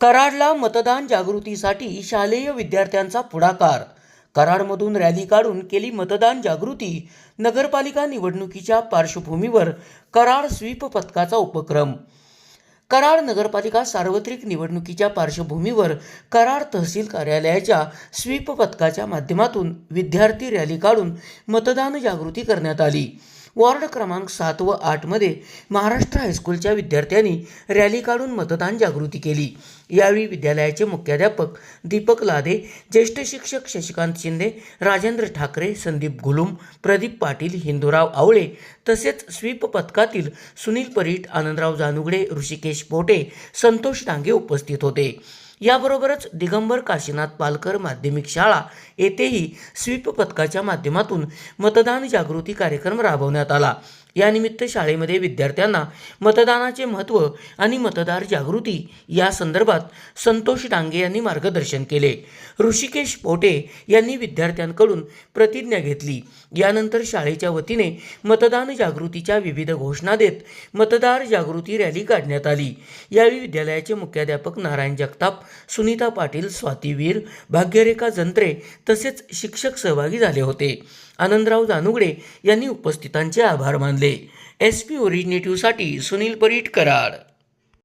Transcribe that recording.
कराडला मतदान जागृतीसाठी शालेय विद्यार्थ्यांचा पुढाकार. कराडमधून रॅली काढून केली मतदान जागृती. नगरपालिका निवडणुकीच्या पार्श्वभूमीवर कराड स्वीप पथकाचा उपक्रम. कराड नगरपालिका सार्वत्रिक निवडणुकीच्या पार्श्वभूमीवर कराड तहसील कार्यालयाच्या स्वीप पथकाच्या माध्यमातून विद्यार्थी रॅली काढून मतदान जागृती करण्यात आली. वॉर्ड क्रमांक सात व आठमध्ये महाराष्ट्र हायस्कूलच्या विद्यार्थ्यांनी रॅली काढून मतदान जागृती केली. यावेळी विद्यालयाचे मुख्याध्यापक दीपक लादे ज्येष्ठ शिक्षक शशिकांत शिंदे राजेंद्र ठाकरे संदीप गुलुम प्रदीप पाटील हिंदूराव आवळे तसेच स्वीप पथकातील सुनील परीट आनंदराव जानुगडे ऋषिकेश पोटे संतोष डांगे उपस्थित होते. याबरोबरच दिगंबर काशीनाथ पालकर माध्यमिक शाळा येथेही स्वीप पथकाच्या माध्यमातून मतदान जागृती कार्यक्रम राबवण्यात आला. यानिमित्त शाळेमध्ये विद्यार्थ्यांना मतदानाचे महत्त्व आणि मतदार जागृती या संदर्भात संतोष डांगे यांनी मार्गदर्शन केले. ऋषिकेश पोटे यांनी विद्यार्थ्यांकडून प्रतिज्ञा घेतली. यानंतर शाळेच्या वतीने मतदान जागृतीच्या विविध घोषणा देत मतदार जागृती रॅली काढण्यात आली. यावेळी विद्यालयाचे मुख्याध्यापक नारायण जगताप सुनीता पाटील स्वाती वीर भाग्यरेखा जंत्रे तसेच शिक्षक सहभागी झाले होते. आनंदराव जानुगडे यांनी उपस्थितांचे आभार मानले. एस पी ओरिजिनेटिव्हसाठी सुनील परीट कराड.